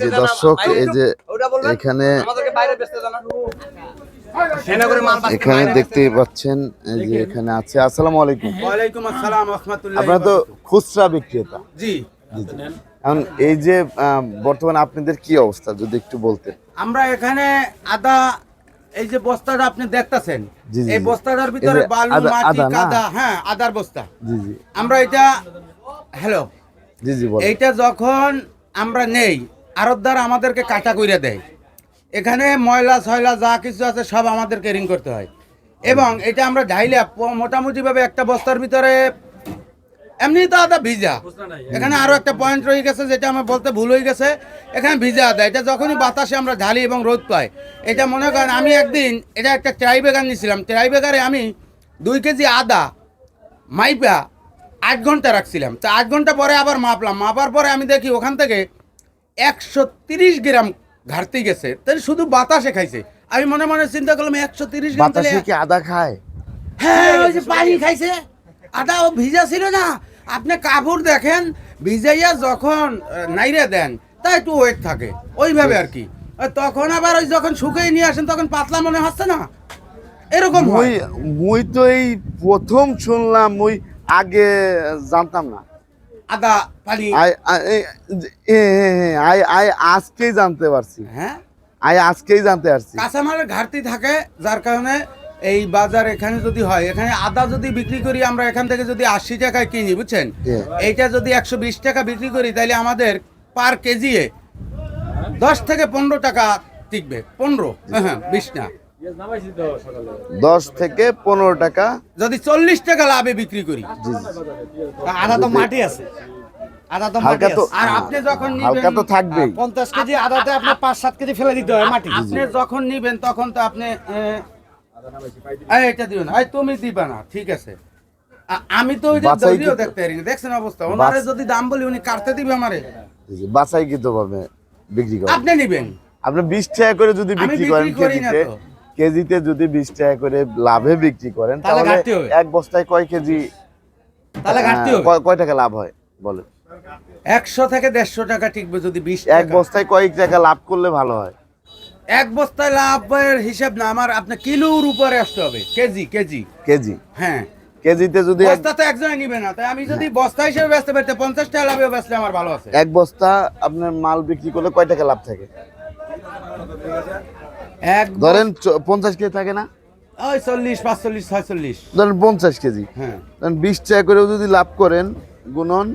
জি দর্শক এই যে ওটা এখানে আমাদেরকে বাইরে বেচতে জানা। ট্রেনে করে মাল পাঠাতে এখানে বাইরে পাচ্ছেন এই যে এখানে আছে। আসসালামু আলাইকুম। ওয়ালাইকুম আসসালাম রহমতুল্লাহ আপনারা তো খুচরা বিক্রেতা। জি। জি জি। এখন এই যে বর্তমানে আপনাদের কি অবস্থা যদি একটু বলতেন? আমরা এখানে আদা এই যে বস্তাটা আপনি দেখতাছেন এই বস্তাটার ভিতরে বালু মাটি কাদা হ্যাঁ আদার বস্তা। জি জি। আমরা এটা হ্যালো এইটা যখন আমরা নেই আরতদার আমাদেরকে কাটা কইরা দেয়। এখানে ময়লা, ছয়লা, যা কিছু আছে সব আমাদের কেরিং করতে হয়। এবং এটা আমরা ঢাইলে মোটামুটিভাবে একটা বস্তার ভিতরে এমনি তো আদা ভিজা। এখানে আরও একটা পয়েন্ট রয়ে গেছে যেটা আমার বলতে ভুল হয়ে গেছে। এখানে ভিজা আদা এটা যখনই বাতাসে আমরা ঢালি এবং রোদ পাই, এটা মনে করেন আমি একদিন এটা একটা ট্রাই বেগার নিয়েছিলাম ট্রাই বেগারে আমি দুই কেজি আদা মাইপা আট ঘণ্টা রাখছিলাম। তো আট ঘণ্টা পরে আবার মাপলাম। মাপার পরে আমি দেখি ওখান থেকে একশো তিরিশ গ্রাম ঘাটতি গেছে। তাহলে শুধু বাতাসে খাইছে। আমি মনে মনে চিন্তা করলাম একশো তিরিশ গ্রাম বাতাসে কি আদা খায়? হ্যাঁ ওই যে পানি খাইছে। আদা ও ভিজা ছিল না। আপনি কাপড় দেখেন ভিজাইয়া যখন নাইরে দেন তা একটু ওয়েট থাকে। ওইভাবে আর কি। তখন আবার ওই যখন শুকিয়ে নিয়ে আসেন তখন পাতলা মনে হচ্ছে না? এরকম হয়। মুই তো এই প্রথম শুনলাম মুই আগে জানতাম না। আদা পানি আই আজকেই জানতে পারছি। হ্যাঁ? আই আজকেই জানতে পারছি। কাঁচামালের ঘাটতি থাকে যার কারণে এই বাজার এখানে যদি হয় এখানে আদা যদি বিক্রি করি আমরা এখান থেকে যদি আশি টাকায় কিনি বুঝছেন? এইটা যদি একশো বিশ টাকা বিক্রি করি তাহলে আমাদের পার কেজি দশ থেকে পনেরো টাকা টিকবে। পনেরো হ্যাঁ বিশ না। দশ থেকে পনেরো টাকা। যদি চল্লিশ টাকা লাভে বিক্রি করি আদা তো মাটি আছে। আদা তো মাটি হালকা তো আছে। আর আপনি যখন হালকা নিবেন তো থাকবেই। পঞ্চাশ কেজি আদাতে আপনার পাঁচ সাত কেজি ফেলে দিতে হয় মাটি। আপনি যখন নিবেন তখন তো আপনি এটা দিবেন এই তুমি দিবা না ঠিক আছে। আমি তো ওই যে দড়িও দেখতে পারি দেখছেন অবস্থা? ওনারে যদি দাম বলি উনি কাটতে দিবে আমারে? বাছাই কিন্তু বিক্রি করেন। আপনি নিবেন। আপনি বিশ টাকা করে যদি বিক্রি করেন কেজিতে। কেজিতে যদি বিশ টাকা করে লাভে বিক্রি করেন তাহলে। এক বস্তায় কয় কেজি? তাহলে হবে। কয়- টাকা লাভ হয়? বলেন। একশো থেকে দেড়শো টাকা টিকবে যদি বিশ এক বস্তায় কয়েক টাকা লাভ করলে ভালো হয়। এক বস্তায় লাভের হিসাব না আমার আপনার কিলোর উপরে আসতে হবে। KG KG. কেজি? হ্যাঁ। কেজিতে যদি বস্তা তো একজনে নিবে না তাই আমি যদি বস্তা হিসেবে বেচতে পারতে পঞ্চাশ টাকা লাভে বেচলে আমার ভালো আছে। এক বস্তা আপনার মাল বিক্রি করলে কয় টাকা লাভ থাকে? এক ধরেন পঞ্চাশ কেজি থাকে না? ওই চল্লিশ পাঁচচল্লিশ ছয়চল্লিশ। ধরেন পঞ্চাশ কেজি। হ্যাঁ। ধরেন বিশ টাকা করেও যদি লাভ করেন গুণন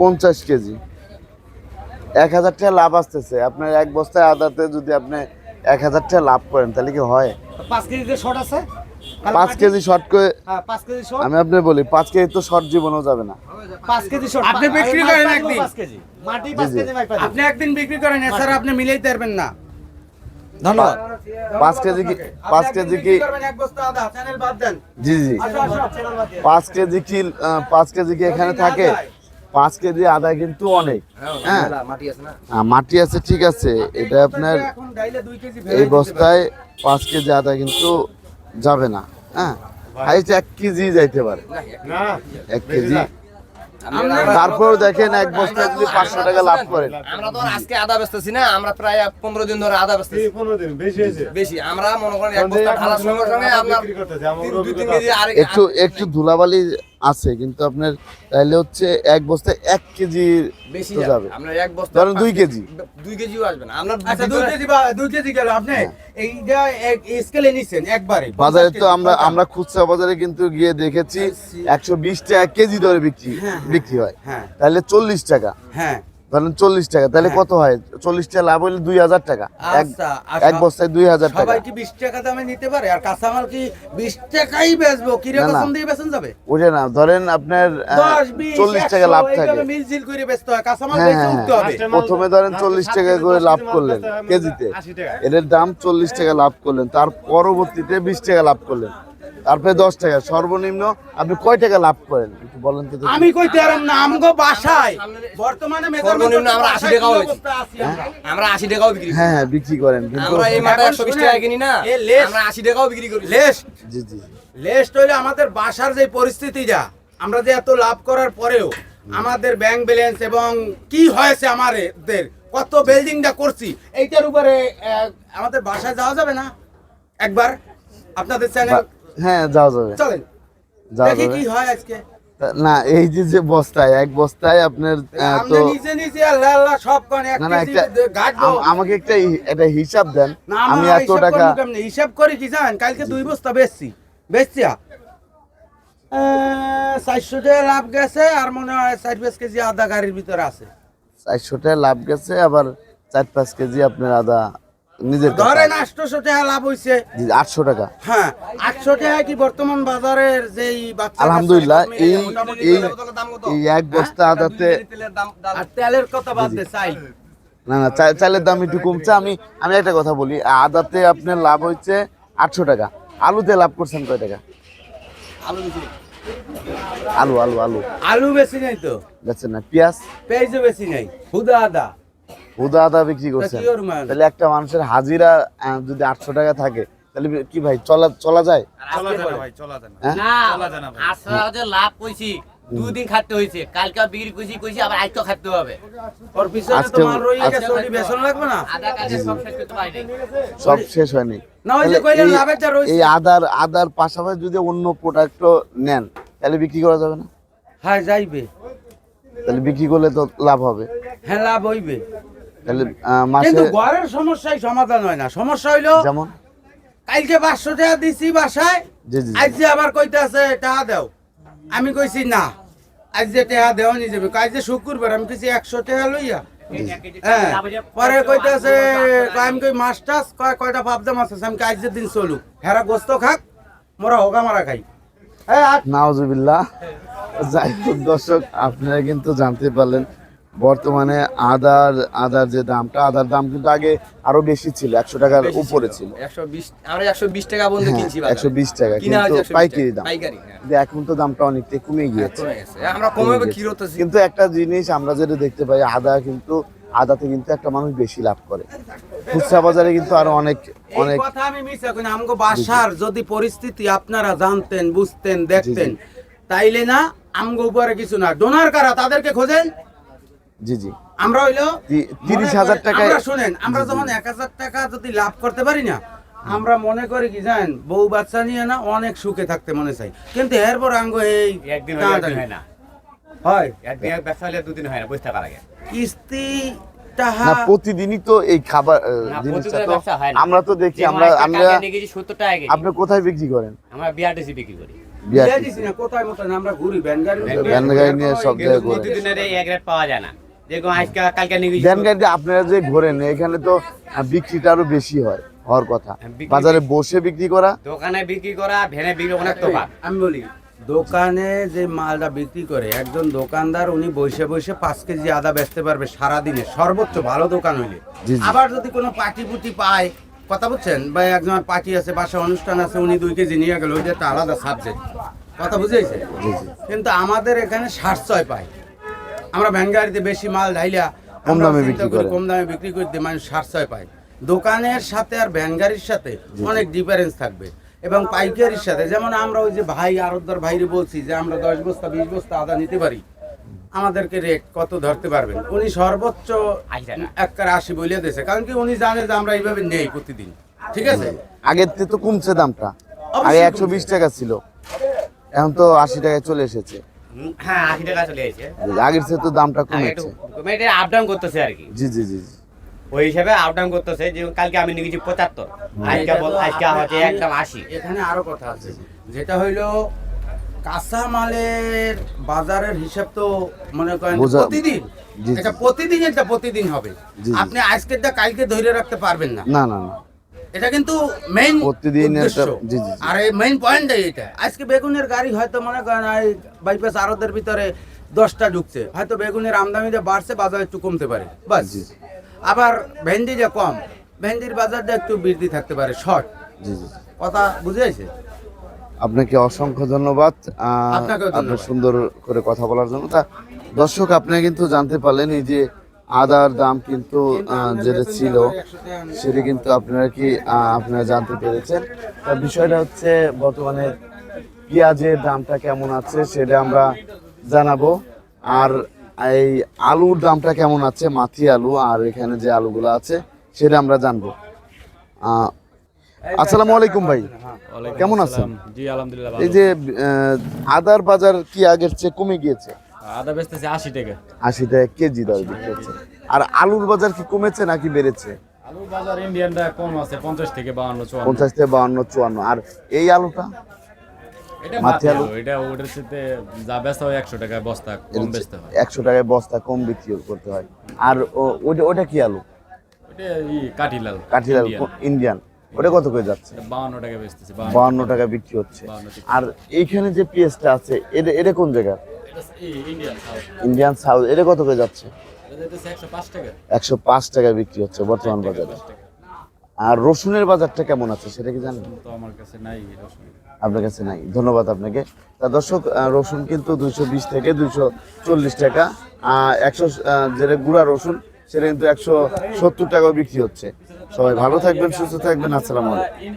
পঞ্চাশ কেজি। এক হাজার টাকা লাভ আসতেছে। আপনার এক বস্তায় আদাতে যদি আপনি এক হাজার টাকা লাভ করেন তাহলে কি হয়? পাঁচ কেজিতে শর্ট আছে? পাঁচ কেজি শর্ট করে হ্যাঁ, পাঁচ কেজি শর্ট আমি আপনি বলি পাঁচ কেজি তো শর্ট জীবনেও যাবে না। পাঁচ কেজি শর্ট আপনি বিক্রি করেন একদিন। মাটি পাঁচ কেজি আপনি একদিন বিক্রি করেন এছাড়া আপনি মিলাইতে পারবেন না। ধন্যবাদ। পাঁচ কেজি কি পাঁচ কেজি কি এক বস্তা আদা চ্যানেল বাদ দেন জি জি। পাঁচ কেজি কি পাঁচ কেজি কি এখানে থাকে? পাঁচ কেজি আদা কিন্তু অনেক। হ্যাঁ। মাটি আছে না আহ, মাটি আছে ঠিক আছে। এটা আপনার এখন ডাইলে দুই কেজি ফেলে এই বস্তায় পাঁচ কেজি আদা কিন্তু যাবে না। হ্যাঁ। এক কেজি যাইতে পারে। এক কেজি তারপর দেখেন এক বস্তায় যদি পাঁচশো টাকা লাভ করেন। আমরা তো আজকে আদা বেচতেছি না আমরা প্রায় পনেরো দিন ধরে আদা বেচতেছি। বেশি আমরা মনে করেন এক বস্তা ঢালার সঙ্গে সঙ্গে আপনার একটু একটু ধুলাবালি আছে কিন্তু আপনার তাহলে হচ্ছে এক বস্তায় এক কেজি বেশি যাবে। আমরা এক বস্তা ধরেন দুই কেজি। দুই কেজিও আসবে না। আমরা আচ্ছা দুই কেজি বা দুই কেজি গেল। আপনি এইটা এক স্কেলে নিছেন একবারে। হ্যাঁ। বাজারে তো কেজি, আমরা আমরা খুচরা বাজারে কিন্তু গিয়ে দেখেছি একশো বিশ টাকা এক কেজি ধরে বিক্রি বিক্রি হয়। হ্যাঁ। তাহলে চল্লিশ টাকা। হ্যাঁ। ধরেন চল্লিশ টাকা তাহলে কত হয়? চল্লিশ টাকা লাভ হলে দুই হাজার টাকা। এক আচ্ছা। বস্তায় দুই হাজার টাকা। সবাই কি বিশ টাকা দামে নিতে পারে? আর কাঁচামাল কি বিশ টাকাই বেচবো? কিরে না, না। দিয়ে বেচন যাবে? বুঝে না ধরেন আপনার চল্লিশ টাকা লাভ থাকে। মিলজিল করে বেচতে হয়। কাঁচামাল হ্যাঁ বেচে হ্যাঁ উঠতে হবে। হ্যাঁ। প্রথমে ধরেন চল্লিশ টাকা করে লাভ করলেন কেজিতে। এটার দাম চল্লিশ টাকা লাভ করলেন তার পরবর্তীতে বিশ টাকা লাভ করলেন। তারপরে দশ টাকা সর্বনিম্ন আপনি কয় টাকা লাভ করেন? একটু বলেন তো। আমি কইতে পারলাম না আমগো বাসায়। বর্তমানে সর্বনিম্ন আমরা 80 টাকা হয়েছে। আমরা। আমরা আশি টাকাও বিক্রি হ্যাঁ হ্যাঁ বিক্রি করেন কিন্তু আমরা এই মাঠে একশো বিশ টাকা কিনি না। লেস- আমরা আশি টাকাও বিক্রি করি। লেস। জি জি। লেস্ট হইলে আমাদের বাসার যে পরিস্থিতি যা আমরা যে এত লাভ করার পরেও আমাদের ব্যাংক ব্যালেন্স এবং কি হয়েছে আমাদের কত বিল্ডিংটা করছি এইটার উপরে আমাদের বাসায় যাওয়া যাবে না? একবার আপনাদের চ্যানেল হ্যাঁ যাওয়া যাবে চলেন। যাওয়া যাবে কি হয় আজকে। না এই যে যে বস্তায় এক বস্তায় আপনার তো সব না না একটা আমাকে একটা হিসাব দেন। আমি এত টাকা হিসাব করি কি জানেন? কালকে দুই বস্তা বেচছি। বেচছি চারশো টাকা লাভ গেছে আর মনে হয় চার পাঁচ কেজি আদা গাড়ির ভিতরে আছে। চারশো টাকা লাভ গেছে আবার চার পাঁচ কেজি আপনার আদা নিজের ধরেন আছে। টাকা লাভ হইছে। আটশো টাকা। হ্যাঁ আটশো টাকা কি বর্তমান বাজারের যেই আলহামদুলিল্লাহ এই এই এই এক বস্তা আদাতে তেলের কথা বাদ দে চাই না না চালের দাম একটু কমছে। আমি আমি একটা কথা বলি আদাতে আপনার লাভ হচ্ছে আটশো টাকা। আলুতে লাভ করছেন কয় টাকা? আলু আলু আলু আলু। আলু বেশি নেই তো? যাচ্ছে না পেঁয়াজ? পেঁয়াজও বেশি নেই। হুদা আদা। হুদা আদা বিক্রি করছেন? তাহলে একটা মানুষের হাজিরা যদি আটশো টাকা থাকে তাহলে কি ভাই চলা চলা যায়? না আশরা যে লাভ কইছি দুদিন খাটতে হয়েছে কালকে বিক্রি কইছি কইছি আবার আজকে খাটতে হবে। ওর পিছনে তো আজকে- মাল রয়ে আজকে- গেছে ওটি বেসন লাগবে না? আধা কাজে সব শেষ করতে পারি সব শেষ হয়নি। না ওই যে কইলেন এই- আদার আদার পাশাপাশি যদি অন্য প্রোডাক্টও নেন তাহলে বিক্রি করা যাবে না? হ্যাঁ যাইবে। তাহলে বিক্রি করলে তো লাভ হবে। হ্যাঁ লাভ হইবে। তাহলে মাসে কিন্তু ঘরের সমস্যাই সমাধান হয় না। সমস্যা হইল যেমন? কালকে পাঁচশো টাকা দিছি বাসায় যে আবার কইতে আছে টাকা দেও। আমি কইছি না আজ যে টাকা যাবে যে শুক্রবার আমি কইছি একশো টাকা লইয়া। হ্যাঁ পরে কইতে আছে আমি কই মাছ টাছ কয় কয়টা পাবদা মাছ আছে আমি দিন চলুক। হেরা গোস্ত খাক মোরা হোগা মারা খাই। নাওজুবিল্লাহ যাই হোক দর্শক আপনারা কিন্তু জানতে পারলেন বর্তমানে আদার আদার যে দামটা আদার দাম কিন্তু আগে আরও বেশি ছিল একশো টাকার উপরে ছিল। একশো বিশ টাকা বন্ধু একশো বিশ টাকা কিন্তু পাইকারি দাম। হ্যাঁ। এখন তো দামটা অনেকটাই কমে গিয়েছে। গেছে। আমরা কমে কি করতেছি কিন্তু একটা জিনিস আমরা যেটা দেখতে পাই আদা কিন্তু আদাতে কিন্তু একটা মানুষ বেশি লাভ করে। খুচরা বাজারে কিন্তু আরও অনেক অনেক কথা আমি মিছা কই আমগো বাসার যদি পরিস্থিতি আপনারা জানতেন বুঝতেন দেখতেন তাইলে না আমগো উপরে কিছু না। ডোনার কারা তাদেরকে খোঁজেন? জি জি। আমরা হইল তিরিশ হাজার করেন- আমরা শুনেন আমরা যখন এক হাজার টাকা যদি লাভ করতে পারি না আমরা মনে করি কি জানেন বউ বাচ্চা নিয়ে না অনেক সুখে থাকতে মনে চাই। কিন্তু এরপর আঙ্গ এই একদিন হয় না। হয়। একদিন ব্যবসা হলে দুদিন হয় না বুঝতে পারা গেছে। কিস্তি না প্রতিদিনই তো এই খাবার জিনিসটা তো। আমরা তো দেখি আমরা আমরা কালকে নিয়ে গেছি 70 টাকা কেজি। আপনি কোথায় বিক্রি করেন? আমরা বিআরটিসি বিক্রি করি। না কোথায় মতন আমরা ঘুরি ব্যান গাড়ি ভ্যান গাড়ি নিয়ে সব জায়গায় ঘোরে। প্রতিদিনের এক রেট পাওয়া যায় না। গাড়িতে আপনারা যে ঘোরেন এখানে তো বিক্রিটা আরও বেশি হয় হওয়ার কথা। বাজারে বসে বিক্রি করা? দোকানে বিক্রি করা ভ্যানে বিক্রি অনেক তফাৎ। আমি বলি দোকানে যে মালটা বিক্রি করে একজন দোকানদার উনি বসে বসে পাঁচ কেজি আদা বেচতে পারবে সারাদিনে। সর্বোচ্চ ভালো দোকান হইলে। আবার যদি কোনো পার্টি পুটি পায় কথা বলছেন বা একজন পার্টি আছে বাসা অনুষ্ঠান আছে উনি দুই কেজি নিয়ে গেল ওইটা একটা আলাদা সাবজেক্ট কথা বুঝেছে কিন্তু আমাদের এখানে সাশ্রয় পায়। আমরা ভ্যান গাড়িতে বেশি মাল ঢাইলা কম আমরা দামে বিক্রি করি। কম দামে বিক্রি করতে মানুষ সাশ্রয় পায়। দোকানের সাথে আর ভ্যান গাড়ির সাথে অনেক ডিফারেন্স থাকবে। এবং পাইকারির সাথে যেমন আমরা ওই যে ভাই আরদার ভাইরে বলছি যে আমরা দশ বস্তা বিশ বস্তা আদা নিতে পারি। আমাদেরকে রেট কত ধরতে পারবেন? উনি সর্বোচ্চ। একবার আশি বলে দিয়েছে। কারণ কি উনি জানে যে আমরা এইভাবে নেই প্রতিদিন। ঠিক আছে? আগের থেকে তো কমছে দামটা। আগে একশো বিশ টাকা ছিল। এখন তো আশি টাকায় চলে এসেছে। হ্যাঁ আশি টাকা চলে এসেছে আগের থেকে তো দামটা আগে একটু এটা আপ ডাউন করতেছে আর কি। জি জি জি জি। ওই হিসাবে আপ ডাউন করতেছে যে কালকে আমি নিয়ে পঁচাত্তর। আজকে আজকে হচ্ছে একদম আশি। এখানে আরও কথা আছে। যেটা হইল কাঁচা মালের বাজারের হিসাব তো মনে করেন প্রতিদিন। এটা প্রতিদিন এটা প্রতিদিন হবে। আপনি আজকেরটা কালকে ধরে রাখতে পারবেন না। না না না। এটা কিন্তু মেইন প্রতিদিন জি, জি। আর এই মেইন পয়েন্টটাই এটা। আজকে বেগুনের গাড়ি হয়তো মনে করেন বাইপাস আরদের ভিতরে দশটা ঢুকছে। হয়তো বেগুনের আমদানিটা বাড়ছে বাজার একটু কমতে পারে। বাস। আবার ভেন্ডি যে কম ভেন্ডির বাজারটা একটু বৃদ্ধি থাকতে পারে শর্ট জি জি। কথা বুঝে আছে আপনাকে অসংখ্য ধন্যবাদ। আপনার সুন্দর করে কথা বলার জন্য। তা দর্শক আপনি কিন্তু জানতে পারলেন এই যে আদার দাম কিন্তু যেটা ছিল সেটা কিন্তু আপনারা কি আপনারা জানতে পেরেছেন। তা বিষয়টা হচ্ছে বর্তমানে পেঁয়াজের দামটা কেমন আছে সেটা আমরা জানাব। আর এই আলুর দামটা কেমন আছে মাথি আলু আর এখানে যে আলুগুলো আছে সেটা আমরা জানব। আসসালামু আলাইকুম ভাই। কেমন আছেন? এই যে আদার বাজার কি আগের চেয়ে কমে গিয়েছে? আদা বেচতেছে আশি টাকা। আশি টাকা কেজি দর বিক্রি হচ্ছে। আর আলুর বাজার কি কমেছে নাকি বেড়েছে? আলু বাজার ইন্ডিয়ানটা কম আছে পঞ্চাশ থেকে বাউন্ন চুয়ান্ন। পঞ্চাশ থেকে বাউন্ন চুয়ান্ন। আর এই আলুটা? এটা মাটি আলু? এটা ওটার সাথে যা বেচা হয় একশো টাকা বস্তা কম বেচতে হয়। একশো টাকায় বস্তা কম বিক্রি করতে হয়। আর ও- ওইটা ওটা কি আলু? ওটা ই কাঠি লাল কাঠিলাল ইন্ডিয়ান ওটা কত করে যাচ্ছে? বাউন্ন টাকা বেচতেছে বাউন্ন টাকা বিক্রি হচ্ছে। আর এইখানে যে পেঁয়াজটা আছে এটা এটা কোন জায়গা ইন্ডিয়ান সাউথ এটা কত করে যাচ্ছে? একশো পাঁচ টাকা। একশো পাঁচ টাকা বিক্রি হচ্ছে বর্তমান বাজারে। আর রসুনের বাজারটা কেমন আছে সেটা কি জানেন? আমার কাছে নাই আপনার কাছে নাই। ধন্যবাদ আপনাকে। তা দর্শক রসুন কিন্তু দুইশো বিশ থেকে দুইশো চল্লিশ টাকা একশো যেটা গুঁড়া রসুন সেটা কিন্তু একশো সত্তর টাকাও বিক্রি হচ্ছে। সবাই ভালো থাকবেন সুস্থ থাকবেন। আসসালামু আলাইকুম।